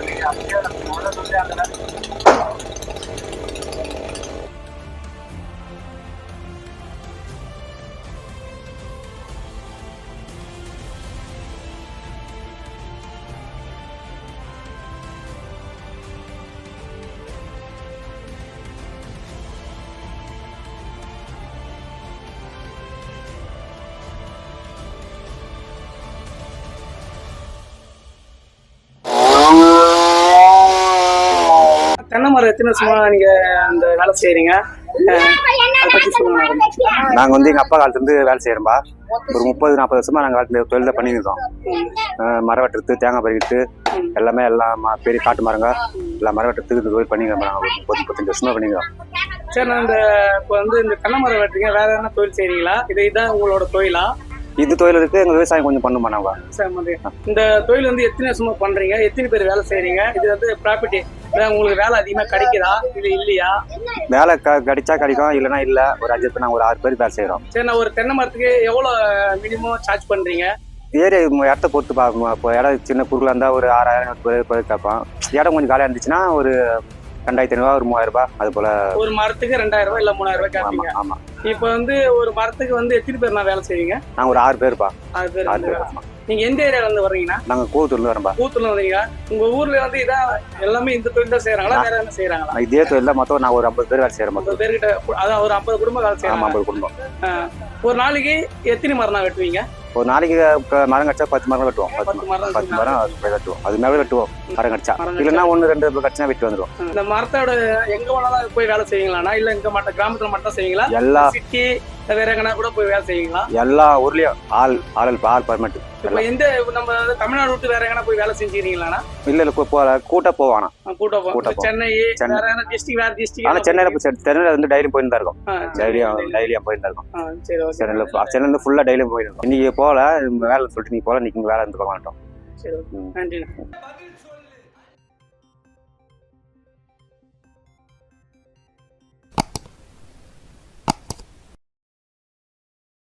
Thank you. தென்னை மரம் எத்தனை வருஷமா நீங்க அந்த வேலை மேடம். நாங்கள் வந்து எங்கள் அப்பா காலத்துலேருந்து வேலை செய்கிறோம்பா ஒரு முப்பது நாற்பது வருஷமா நாங்கள் காலத்தில் தொழில் தான் பண்ணியிருக்கோம் அஹ் மரம் வெட்டுறது தேங்காய் பறிக்கிறது எல்லாமே எல்லாம் ம- பெரிய காட்டு மரங்க. எல்லாம் மரம் வெட்டுறதுக்கு இந்த தொழில் பண்ணிக்கிறோம் நாங்கள் ஒரு முப்பது முப்பத்தஞ்சு வருஷமா பண்ணிக்கிறோம் சரி நான் இந்த இப்போ வந்து இந்த தென்னை மரம் வெட்டுறீங்க. வேற என்ன தொழில் செய்றீங்களா? இது இதான் உங்களோட தொழிலா? இது தொழில் இருக்குது எங்கள் விவசாயம் கொஞ்சம் பண்ணுமா மதி. இந்த தொழில் வந்து எத்தனை வருஷமா பண்றீங்க? எத்தனை பேர் வேலை செய்றீங்க? இது வந்து ப்ராப்பர்ட்டி உங்களுக்கு வேலை அதிகமா கிடைக்குதா? இது இல்லையா? வேலை கிடைச்சா கிடைக்கும் இல்லைன்னா இல்லை. ஒரு அஞ்சு பேர் நாங்கள் ஒரு ஆறு பேர் வேலை செய்கிறோம் சரி நான் ஒரு தென்னை மரத்துக்கு எவ்வளவு மினிமம் சார்ஜ் பண்றீங்க? ஏரியா இடத்த பொறுத்து பார்க்கணும். இப்போ இடம் சின்ன குறுக்கலாக இருந்தால் ஒரு ஆறாயிரம் கேட்போம். இடம் கொஞ்சம் காலியாக இருந்துச்சுன்னா ஒரு ரெண்டாயிரத்தி ஐநூறுவா ஒரு மூவாயிரம் ரூபாய் அது போல். ஒரு மரத்துக்கு ரெண்டாயிரம் ரூபாய் இல்ல மூணாயிரம் ரூபாய் ஆமாம் ஆமாம் இப்போ வந்து ஒரு மரத்துக்கு வந்து எத்தனை பேர் நான் வேலை செய்வீங்க? நாங்கள் ஒரு ஆறு பேர்ப்பா. ஆறு பேர் ஆறு பேர் நீங்க எந்த ஏரியால இருந்து வர்றீங்கன்னா? நாங்கள் கூவத்தூர்லேருந்து வரோம்பா. கூத்துல வந்தீங்க உங்க ஊர்ல வந்து இதான் எல்லாமே இந்த தொழில் தான் செய்யறாங்களா வேற என்ன செய்யறாங்களா இதே தொழில் மொத்தம் நான் ஒரு ஐம்பது பேர் வேலை மொத்தம். ஐம்பது பேர்கிட்ட அதான் ஒரு ஐம்பது குடும்பம் வேலை செய்யறாங்க ஐம்பது குடும்பம். ஒரு நாளைக்கு எத்தனை மரம் வெட்டுவீங்க? ஒரு நாளைக்கு மரம் கடிச்சா பத்து மரம் வெட்டுவோம். பத்து மரம் பத்து மரம் வெட்டுவோம். அது மேலே வெட்டுவோம். மரம் கடிச்சா. இல்லைன்னா ஒன்று ரெண்டு கடிச்சா வெட்டி வந்துடும் இந்த மரத்தோட எங்க வேணாலும் போய் வேலை செய்வீங்களாண்ணா? இல்ல இங்க மட்டும் கிராமத்துல மட்டும் செய்வீங்களா? எல்லா சிட்டி வேற எங்கன்னா கூட போய் வேலை செய்வீங்களா? எல்லா ஊர்லேயும் ஆள் ஆள் ஆள் பர்மெண்ட் இப்ப எந்த நம்ம தமிழ்நாடு விட்டு வேற எங்கன்னா போய் வேலை செஞ்சுக்கிறீங்களாண்ணா இல்லை இல்லை போல கூட்ட போவானா? கூட்டம் போ- சென்னை. வேற டிஸ்ட்ரிக்ட் வேற டிஸ்ட்ரிக்ட் ஆனால் சென்னையில் சென்னையில் வந்து டெய்லியும் போயிட்டு தான் இருக்கும். டெய்லியும் போயிட்டு தான் இருக்கும். சென்னையில் சென்னையில் ஃபுல்லாக டெய்லியும் போயிட்டு இருக்கும் இன்னைக்கு போகல வேலை சொல்லிட்டு நீ போகல இன்னைக்கு வேலை இருந்து போக மாட்டோம் நன்றி